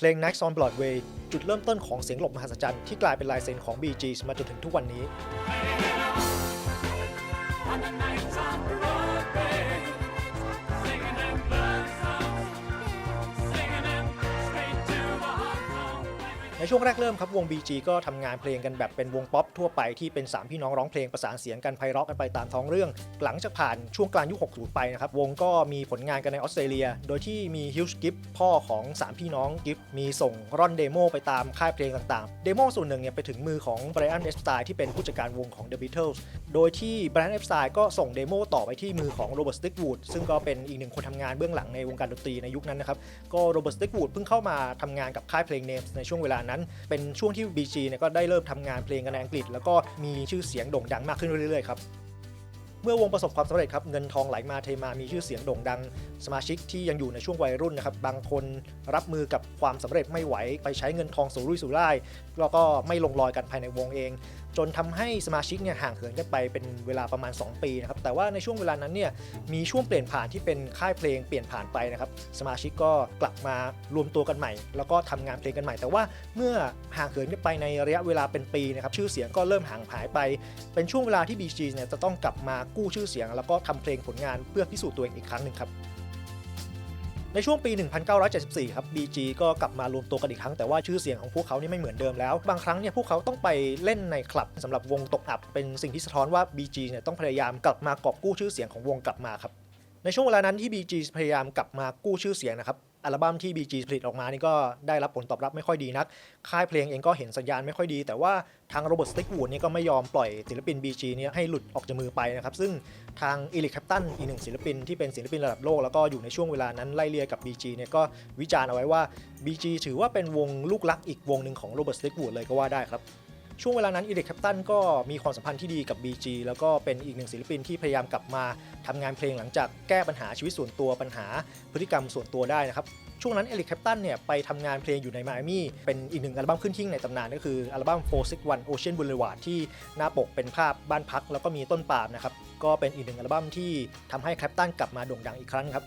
เพลง Next on Broadway จุดเริ่มต้นของเสียงหลบมหัศจรรย์ที่กลายเป็นลายเซ็นของ Bee Gees มาจนถึงทุกวันนี้ ช่วงแรกเริ่มครับวง BG ก็ทำงานเพลงกันแบบเป็นวงป๊อปทั่วไปที่เป็น 3 พี่น้องร้องเพลงประสานเสียงกันไพเราะกันไปตามท้องเรื่อง หลังจากผ่านช่วงกลางยุค 60 ไปนะครับ วงก็มีผลงานกันในออสเตรเลีย โดยที่มีฮิวส์กิฟพ่อของ 3 พี่น้องกิฟมีส่งร่อนเดโมไปตามค่ายเพลงต่างๆ เดโมส่วนหนึ่งเนี่ยไปถึงมือของไบรอันเอฟสไตที่เป็นผู้จัดการวงของ The Beatles โดยที่ไบรอันเอฟสไตก็ส่งเดโมต่อไปที่มือของโรเบิร์ตสติกวูดซึ่งก็เป็นอีกหนึ่งคนทำงานเบื้องหลังในวงการดนตรีในยุคนั้นนะครับก็โรเบิร์ตสติกวูดเพิ่งเข้ามาทำงานกับค่ายเพลงเนมในช่วงเวลานั้นเป็นช่วงที่ BG เนี่ยก็ได้เริ่มทำงานเพลงกันในอังกฤษ แล้วก็มีชื่อเสียงโด่งดังมากขึ้นเรื่อยๆครับเมื่อวงประสบความสำเร็จครับเงินทองไหลมาเทมามีชื่อเสียงโด่งดัง สมาชิกที่ยังอยู่ในช่วงวัยรุ่นนะครับบางคนรับมือกับความสำเร็จไม่ไหว ไปใช้เงินทองสู่รุ่ยสู่ร่ายแล้วก็ไม่ลงรอยกันภายในวงเองจนทำให้สมาชิกเนี่ยห่างเหินกันไปเป็นเวลาประมาณ 2 ปีนะครับแต่ว่าในช่วงเวลานั้นเนี่ยมีช่วงเปลี่ยนผ่านที่เป็นค่ายเพลงเปลี่ยนผ่านไปนะครับสมาชิกก็กลับมารวมตัวกันใหม่ แล้วก็ทำงานเพลงกันใหม่ แต่ว่าเมื่อห่างเหินกันไปในระยะเวลาเป็นปีนะครับชื่อเสียงก็เริ่มห่างหายไป เป็นช่วงเวลาที่ BG เนี่ยจะต้องกลับมากู้ชื่อเสียง แล้วก็ทำเพลงผลงานเพื่อพิสูจน์ตัวเองอีกครั้งหนึ่งครับ ในช่วงปี 1974 ครับ BG ก็กลับมารวมตัวกันอีกครั้ง แต่ว่าชื่อเสียงของพวกเขานี่ไม่เหมือนเดิมแล้ว บางครั้งเนี่ยพวกเขาต้องไปเล่นในคลับสำหรับวงตกอับ เป็นสิ่งที่สะท้อนว่า BG เนี่ยต้องพยายามกลับมากอบกู้ชื่อเสียงของวงกลับมาครับ ในช่วงเวลานั้นที่ BG พยายามกลับมากู้ชื่อเสียงนะครับ อัลบั้มที่ BG ผลิตออกมานี่ก็ได้รับผลตอบรับไม่ค่อยดีนัก ค่ายเพลงเองก็เห็นสัญญาณไม่ค่อยดี แต่ว่าทางโรเบิร์ตสติกวูดนี่ก็ไม่ยอมปล่อยศิลปิน BG เนี่ยให้หลุดออกจากมือไปนะครับ ซึ่งทางอีลิคแคปตันอีกหนึ่งศิลปินที่เป็นศิลปินระดับโลก แล้วก็อยู่ในช่วงเวลานั้นไล่เลียกับ BG เนี่ยก็วิจารณ์เอาไว้ว่า BG ถือว่าเป็นวงลูกรักอีกวงหนึ่งของโรเบิร์ตสติกวูดเลยก็ว่าได้ครับ ช่วงเวลานั้นอีเด็กแคปตันก็มีความสัมพันธ์ที่ดีกับ BG แล้วก็เป็นอีกหนึ่งศิลปินที่พยายามกลับมาทำงานเพลงหลังจากแก้ปัญหาชีวิตส่วนตัวปัญหาพฤติกรรมส่วนตัวได้นะครับช่วงนั้นเอริกแคปตันเนี่ยไปทำงานเพลงอยู่ในไมอามี่เป็นอีกหนึ่งอัลบั้มขึ้นทิ้งในตำนานก็คืออัลบั้ม 461 Ocean Boulevard ที่หน้าปกเป็นภาพบ้านพัก แล้วก็มีต้นปาล์มนะครับก็เป็นอีกหนึ่งอัลบั้มที่ทำให้แคปตันกลับมาโด่งดังอีกครั้งครับ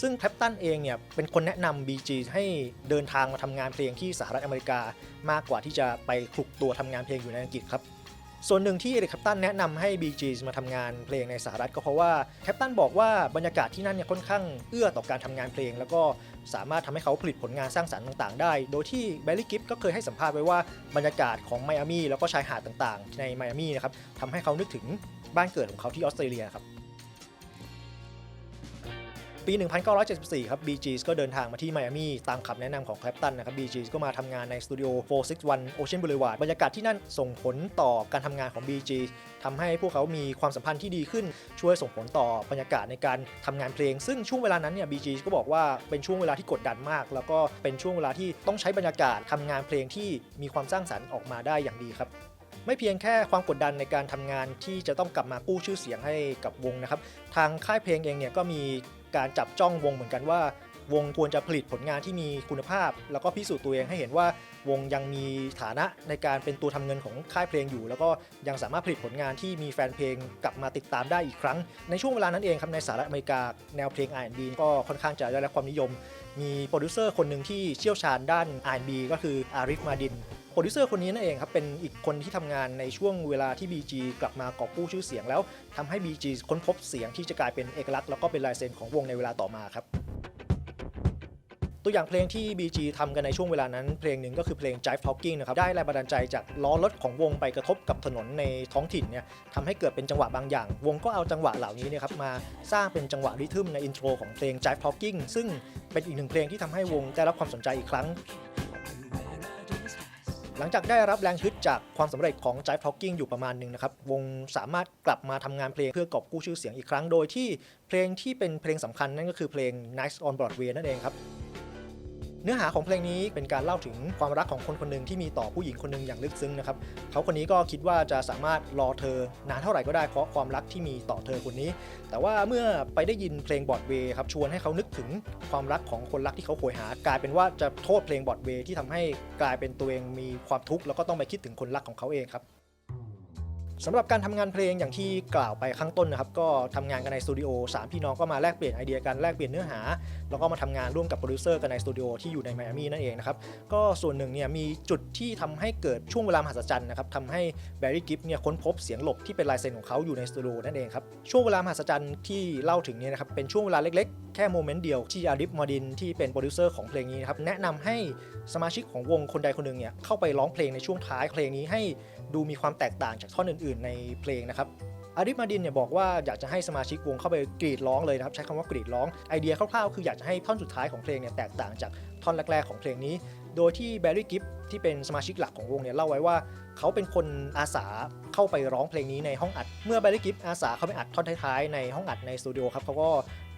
ซึ่งแคปตันเองเนี่ยเป็นคนแนะนำ BG ให้เดินทางมาทำงานเพลงที่สหรัฐอเมริกามากกว่าที่จะไปคลุกตัวทำงานเพลงอยู่ในอังกฤษครับส่วนหนึ่งที่เอริกแคปตันแนะนำให้ BG มาทำงานเพลงในสหรัฐก็เพราะว่าแคปตันบอกว่าบรรยากาศที่นั่นเนี่ยค่อนข้างเอื้อต่อการทำงานเพลง แล้วก็สามารถทำให้เขาผลิตผลงานสร้างสรรค์ต่างๆ ได้ โดยที่แบลลี่กิฟก็เคยให้สัมภาษณ์ไว้ว่าบรรยากาศของไมอามีแล้วก็ชายหาดต่างๆ ในไมอามีนะครับทำให้เขานึกถึงบ้านเกิดของเขาที่ออสเตรเลียครับ ปี 1974 ครับ BG's ก็เดินทางมาที่ไมอามี่ตามคำแนะนำของแคลปตันนะครับ BG's ก็มาทำงานในสตูดิโอ 461 Ocean Boulevard บรรยากาศที่นั่นส่งผลต่อการทำงานของ BGS ทำให้พวกเขามีความสัมพันธ์ที่ดีขึ้นช่วยส่งผลต่อบรรยากาศในการทำงานเพลง ซึ่งช่วงเวลานั้นเนี่ย BGS ก็บอกว่าเป็นช่วงเวลาที่กดดันมาก แล้วก็เป็นช่วงเวลาที่ต้องใช้บรรยากาศทำงานเพลงที่มีความสร้างสรรค์ออกมาได้อย่างดีครับไม่เพียงแค่ความกดดันในการทำงานที่จะต้องกลับมากู้ชื่อเสียงให้กับวงนะครับ ทางค่ายเพลงเองเนี่ยก็มี การจับจ้องวงเหมือนกันว่า วงควรจะผลิตผลงานที่มีคุณภาพ แล้วก็พิสูจน์ตัวเองให้เห็นว่าวงยังมีฐานะในการเป็นตัวทำเงินของค่ายเพลงอยู่ แล้วก็ยังสามารถผลิตผลงานที่มีแฟนเพลงกลับมาติดตามได้อีกครั้ง ในช่วงเวลานั้นเองครับในสหรัฐอเมริกาแนวเพลง R&B ก็ค่อนข้างจะได้รับความนิยม มีโปรดิวเซอร์คนหนึ่งที่เชี่ยวชาญด้าน R&B ก็คืออาริฟมาดิน โปรดิวเซอร์คนนี้นั่นเองครับ เป็นอีกคนที่ทำงานในช่วงเวลาที่ BG กลับมากอบกู้ชื่อเสียงแล้วทำให้ BG ค้นพบเสียงที่จะกลายเป็นเอกลักษณ์แล้วก็เป็นลายเซ็นของวงในเวลาต่อมาครับตัวอย่างเพลงที่ BG ทำกันในช่วงเวลานั้น เพลงหนึ่งก็คือเพลง Jive Talking นะครับ ได้แรงบันดาลใจจากล้อรถของวงไปกระทบกับถนนในท้องถิ่นเนี่ยทำให้เกิดเป็นจังหวะบางอย่าง วงก็เอาจังหวะเหล่านี้เนี่ยครับมาสร้างเป็นจังหวะริทึมในอินโทรของเพลง Jive Talking ซึ่งเป็นอีกหนึ่งเพลงที่ทำให้วงได้รับความสนใจอีกครั้ง หลังจากได้รับแรงฮึดจากความสำเร็จของ Jive Talking อยู่ประมาณหนึ่งนะครับ วงสามารถกลับมาทำงานเพลงเพื่อกอบกู้ชื่อเสียงอีกครั้ง โดยที่เพลงที่เป็นเพลงสำคัญนั่นก็คือเพลง Nights on Broadway นั่นเองครับ เนื้อหาของเพลงนี้เป็นการเล่าถึงความรักของคนคนหนึ่งที่มีต่อผู้หญิงคนหนึ่งอย่างลึกซึ้งนะครับเขาคนนี้ก็คิดว่าจะสามารถรอเธอนานเท่าไหร่ก็ได้เพราะความรักที่มีต่อเธอคนนี้ แต่ว่าเมื่อไปได้ยินเพลงบอดเวย์ครับชวนให้เขานึกถึงความรักของคนรักที่เขาโหยหากลายเป็นว่าจะโทษเพลงบอดเวย์ที่ทำให้กลายเป็นตัวเองมีความทุกข์แล้วก็ต้องไปคิดถึงคนรักของเขาเองครับ สำหรับการทำงานเพลงอย่างที่กล่าวไปข้างต้นนะครับก็ทำงานกันในสตูดิโอสามพี่น้องก็มาแลกเปลี่ยนไอเดียกันแลกเปลี่ยนเนื้อหา แล้วก็มาทำงานร่วมกับโปรดิวเซอร์กันในสตูดิโอที่อยู่ในไมอามีนั่นเองนะครับก็ส่วนหนึ่งเนี่ยมีจุดที่ทำให้เกิดช่วงเวลามหัศจรรย์นะครับทำให้แบร์รี่กิฟเนี่ยค้นพบเสียงหลบที่เป็นลายเซ็นของเขาอยู่ในสตูดิโอนั่นเองครับช่วงเวลามหัศจรรย์ที่เล่าถึงเนี่ยนะครับเป็นช่วงเวลาเล็กๆ แค่โมเมนต์เดียวที่อาริฟมอดินที่เป็นโปรดิวเซอร์ของเพลงนี้นะครับแนะนำให้สมาชิกของวงคนใดคนหนึ่งเนี่ยเข้าไปร้องเพลงในช่วงท้ายเพลงนี้ให้ดูมีความแตกต่างจากท่อนอื่นๆในเพลงนะครับอาริมาดินเนี่ยบอกว่าอยากจะให้สมาชิกวงเข้าไปกรีดร้องเลยนะครับ ใช้คำว่ากรีดร้องไอเดียคร่าวๆคืออยากจะให้ท่อนสุดท้ายของเพลงเนี่ยแตกต่างจาก ท่อนแรก ๆ ของเพลงนี้ โดยที่แบร์รี่กิฟที่เป็นสมาชิกหลักของวงเนี่ยเล่าไว้ว่า เขาเป็นคนอาสาเข้าไปร้องเพลงนี้ในห้องอัด เมื่อแบร์รี่กิฟอาสาเข้าไปอัดท่อนท้ายๆในห้องอัดในสตูดิโอครับเขาก็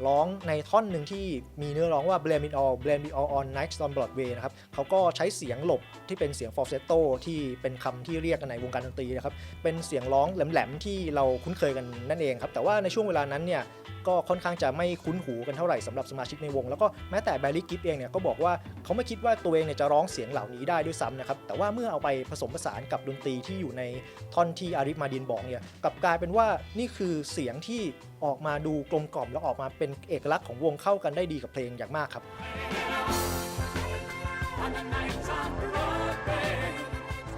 ร้องในท่อนหนึ่งที่มีเนื้อร้องว่า blame it all blame it all on nights on Broadway นะครับเขาก็ใช้เสียงหลบที่เป็นเสียง falsetto ที่เป็นคำที่เรียกกันในวงการดนตรีนะครับเป็นเสียงร้องแหลมๆที่เราคุ้นเคยกันนั่นเองครับแต่ว่าในช่วงเวลานั้นเนี่ยก็ค่อนข้างจะไม่คุ้นหูกันเท่าไหร่สำหรับสมาชิกในวง แล้วก็แม้แต่แบร์รี่กิฟเองเนี่ยก็บอกว่าเขาไม่คิดว่าตัวเองเนี่ยจะร้องเสียงเหล่านี้ได้ด้วยซ้ำนะครับแต่ว่าเมื่อเอาไปผสมผสานกับดนตรีที่อยู่ในท่อนที่อาริฟมาดินบอกเนี่ยกลับกลายเป็นว่านี่คือเสียงที่ออกมาดูกลมกล่อมแล้วออกมาเป็นเอกลักษณ์ของวงเข้ากันได้ดีกับเพลงอย่างมากครับ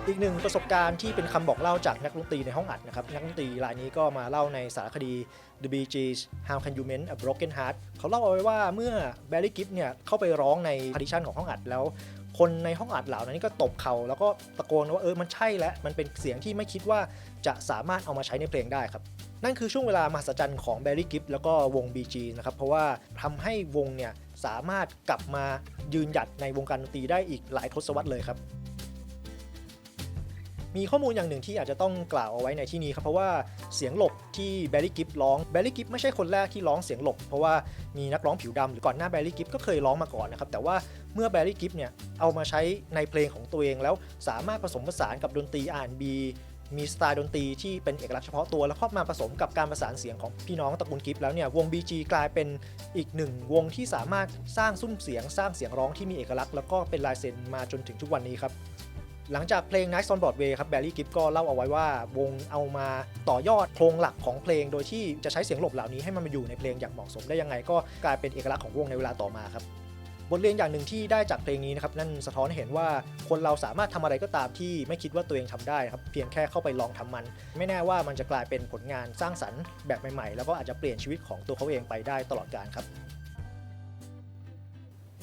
อีกหนึ่งประสบการณ์ที่เป็นคำบอกเล่าจากนักดนตรีในห้องอัดนะครับ นักดนตรีรายนี้ก็มาเล่าในสารคดี The Bee Gees How Can You Mend a Broken Heart เขาเล่าเอาไว้ว่าเมื่อ Barry Gibb เนี่ยเข้าไปร้องในพาริชันของห้องอัดแล้วคนในห้องอัดเหล่านั้นก็ตบเข่าแล้วก็ตะโกนว่าเออมันใช่แล้วมันเป็นเสียงที่ไม่คิดว่าจะสามารถเอามาใช้ในเพลงได้ครับ นั่นคือช่วงเวลามหัศจรรย์ของ Barry Gibb แล้วก็วง BG นะครับเพราะว่าทำให้วงเนี่ยสามารถกลับมายืนหยัดในวงการดนตรีได้อีกหลายทศวรรษเลยครับ มีข้อมูลอย่างหนึ่งที่อาจจะต้องกล่าวเอาไว้ในที่นี้ครับเพราะว่าเสียงหลบที่แบร์รี่กิฟร้องแบร์รี่กิฟไม่ใช่คนแรกที่ร้องเสียงหลบ เพราะว่ามีนักร้องผิวดำหรือก่อนหน้าแบร์รี่กิฟก็เคยร้องมาก่อนนะครับแต่ว่าเมื่อแบร์รี่กิฟเนี่ยเอามาใช้ในเพลงของตัวเองแล้วสามารถผสมผสานกับดนตรี R&B มีสไตล์ดนตรีที่เป็นเอกลักษณ์เฉพาะตัว แล้วเข้ามาผสมกับการประสานเสียงของพี่น้องตระกูลกิฟแล้วเนี่ยวง BG กลายเป็นอีกหนึ่งวงที่สามารถสร้างซุ้มเสียง สร้างเสียงร้องที่มีเอกลักษณ์แล้วก็เป็นลายเซ็นมาจนถึงทุกวันนี้ครับ หลังจากเพลง Night on Broadway ครับแบร์รี่กิฟก็เล่าเอาไว้ว่าวงเอามาต่อยอดโครงหลักของเพลง โดยที่จะใช้เสียงหลบเหล่านี้ให้มันมาอยู่ในเพลงอย่างเหมาะสมได้ยังไง ก็กลายเป็นเอกลักษณ์ของวงในเวลาต่อมาครับบทเรียนอย่างหนึ่งที่ได้จากเพลงนี้นะครับนั่นสะท้อนเห็นว่าคนเราสามารถทำอะไรก็ตามที่ไม่คิดว่าตัวเองทำได้ครับเพียงแค่เข้าไปลองทำมัน ไม่แน่ว่ามันจะกลายเป็นผลงานสร้างสรรค์แบบใหม่ๆ แล้วก็อาจจะเปลี่ยนชีวิตของตัวเขาเองไปได้ตลอดกาลครับ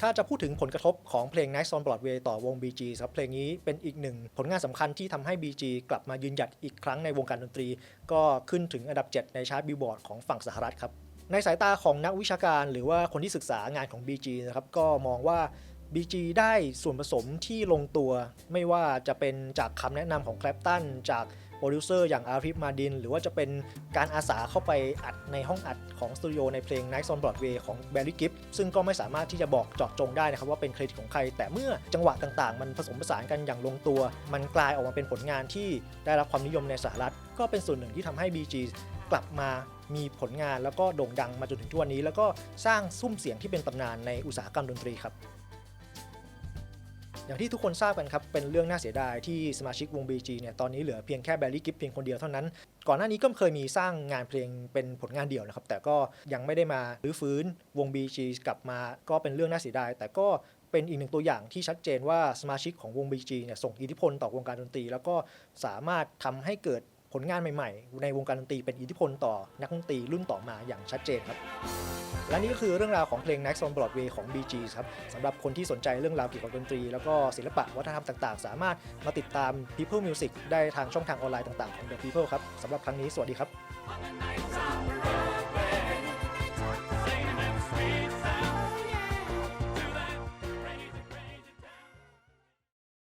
ถ้าจะพูดถึงผลกระทบของเพลง Nights on Broadway ต่อวง BG ครับเพลงนี้เป็นอีกหนึ่งผลงานสำคัญที่ทำให้ BG กลับมายืนหยัดอีกครั้งในวงการดนตรี ก็ขึ้นถึงอันดับ 7 ในชาร์ตบิลบอร์ดของฝั่งสหรัฐครับ ในสายตาของนักวิชาการหรือว่าคนที่ศึกษางานของ BG นะครับก็มองว่า BG ได้ส่วนผสมที่ลงตัว ไม่ว่าจะเป็นจากคำแนะนำของแคลปตันจาก โปรดิวเซอร์อย่างอาริฟมาดิน หรือว่าจะเป็นการอาสาเข้าไปอัดในห้องอัดของสตูดิโอในเพลง night on Broadway ของ Barry Gibb ซึ่งก็ไม่สามารถที่จะบอกเจาะจงได้นะครับว่าเป็นเครดิตของใคร แต่เมื่อจังหวะต่างๆ มันผสมผสานกันอย่างลงตัว มันกลายออกมาเป็นผลงานที่ได้รับความนิยมในสหรัฐ ก็เป็นส่วนหนึ่งที่ทำให้ BG กลับมามีผลงานแล้วก็โด่งดังมาจนถึงทุกวันนี้ แล้วก็สร้างซุ้มเสียงที่เป็นตำนานในอุตสาหกรรมดนตรีครับ อย่างที่ทุกคนทราบกันครับเป็นเรื่องน่าเสียดายที่สมาชิกวง BG เนี่ยตอนนี้เหลือเพียงแค่แบร์รี่กิฟเพียงคนเดียวเท่านั้น ก่อนหน้านี้ก็เคยมีสร้างงานเพลงเป็นผลงานเดี่ยวนะครับแต่ก็ยังไม่ได้มารื้อฟื้นวง BG กลับมาก็เป็นเรื่องน่าเสียดาย แต่ก็เป็นอีกหนึ่งตัวอย่างที่ชัดเจนว่าสมาชิกของวง BG เนี่ยส่งอิทธิพลต่อวงการดนตรี แล้วก็สามารถทำให้เกิด ผลงานใหม่ๆ ในวงการดนตรีเป็นอิทธิพลต่อนักดนตรีรุ่นต่อมาอย่างชัดเจนครับ และนี่ก็คือเรื่องราวของเพลง Next on Broadway ของ B.G. ครับสำหรับคนที่สนใจเรื่องราวเกี่ยวกับดนตรี แล้วก็ศิลปะวัฒนธรรมต่างๆ สามารถมาติดตาม People Music ได้ทางช่องทางออนไลน์ต่างๆของ The People ครับสำหรับครั้งนี้สวัสดีครับ